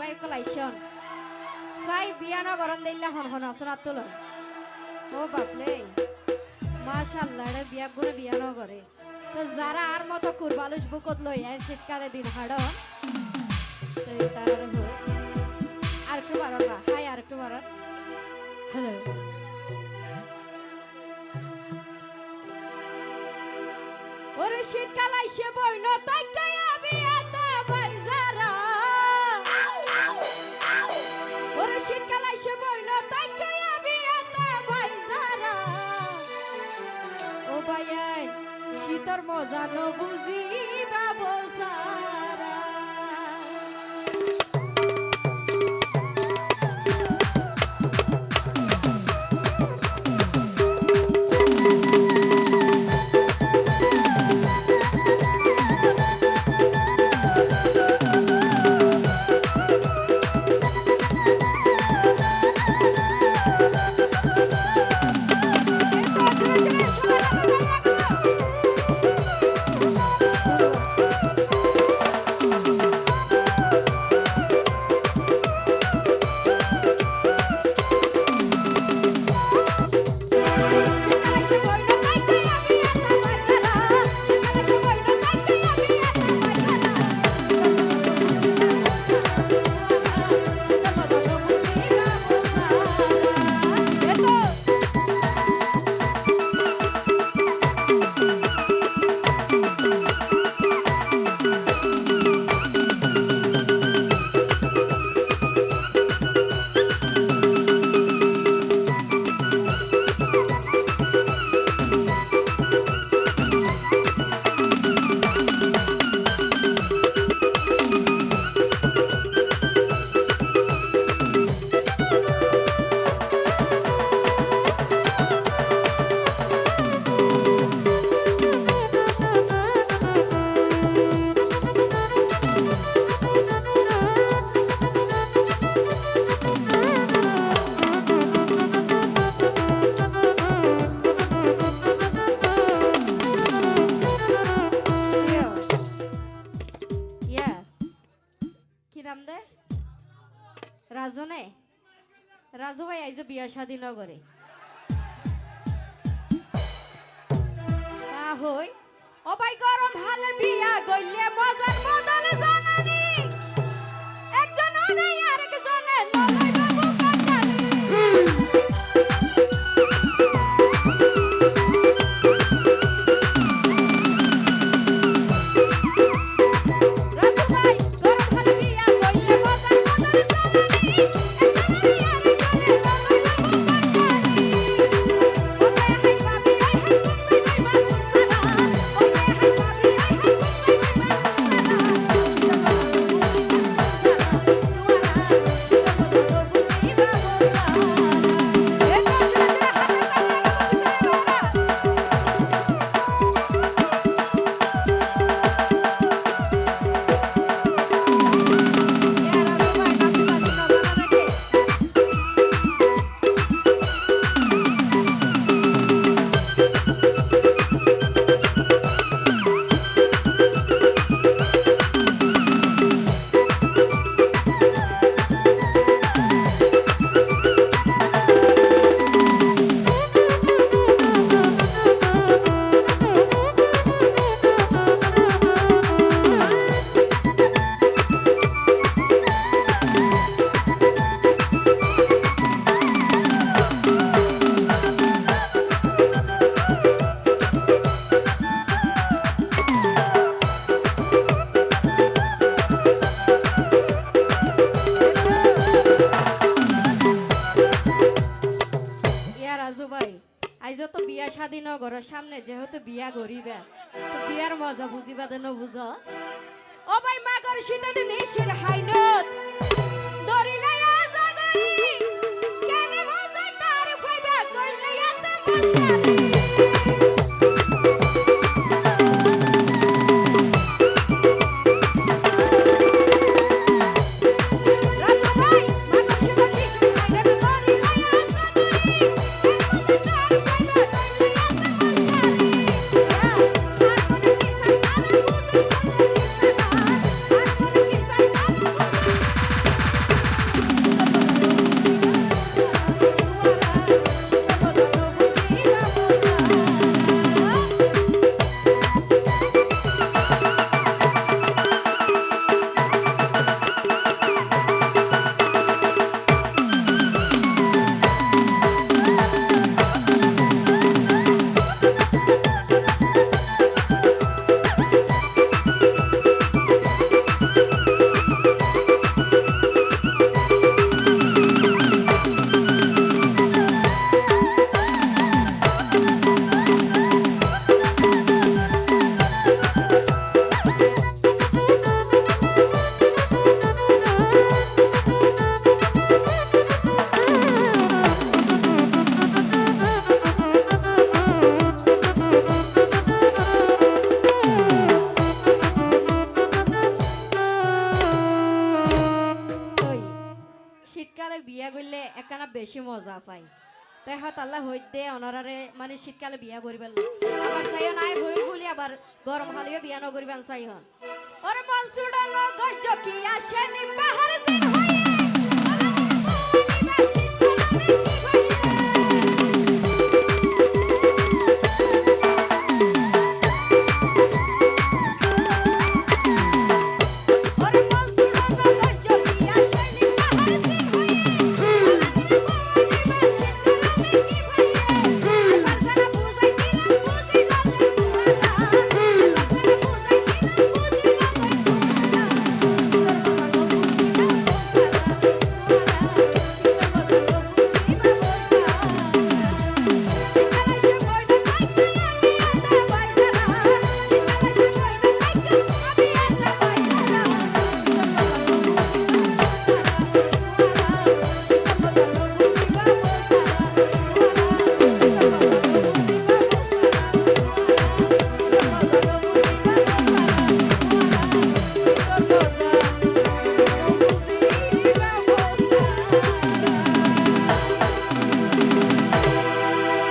By কলাইছন চাই বিয়া নগরন দিল্লা হন হন আসনাত তুলন ও বাপলে মাশাল্লাহ রে বিয়া গুনে বিয়া নগরে তো যারা আর মতো কুরবালুস বুকত লই আয় শীতকালে দিন হাড় তো তারা আর একটু বাড়ান না হাই আর একটু বাড়ান হ্যালো ওরে শীতকাল আইসে বইন তাই শীতর মজা ন বুঝি রাজু নে রাজু ভাই আইজ বিয়া শাদি নগরে তা হই ও ভাই গরম হালে বিয়া গইলে মজার মদন জানানি বিয়া স্বাধীন নগরের সামনে যেহেতু বিয়া গরিবে বিয়ার মজা বুঝিবা ন বুঝ ও ভাই মাগর শীতে দিন শির হাইনত। আজাগরি মজা। বিয়া করলে একখানা বেশি মজা পাই। তাই হাত আল্লাহ হইতে অনারারে মানে শীতকালে বিয়া করিবেন আবার চাইও নাই হই বলি আবার গরম হালিও বিয়া নগরিবেন চাই হন ওর মনসুডা লগজ কি আসেনি নিবা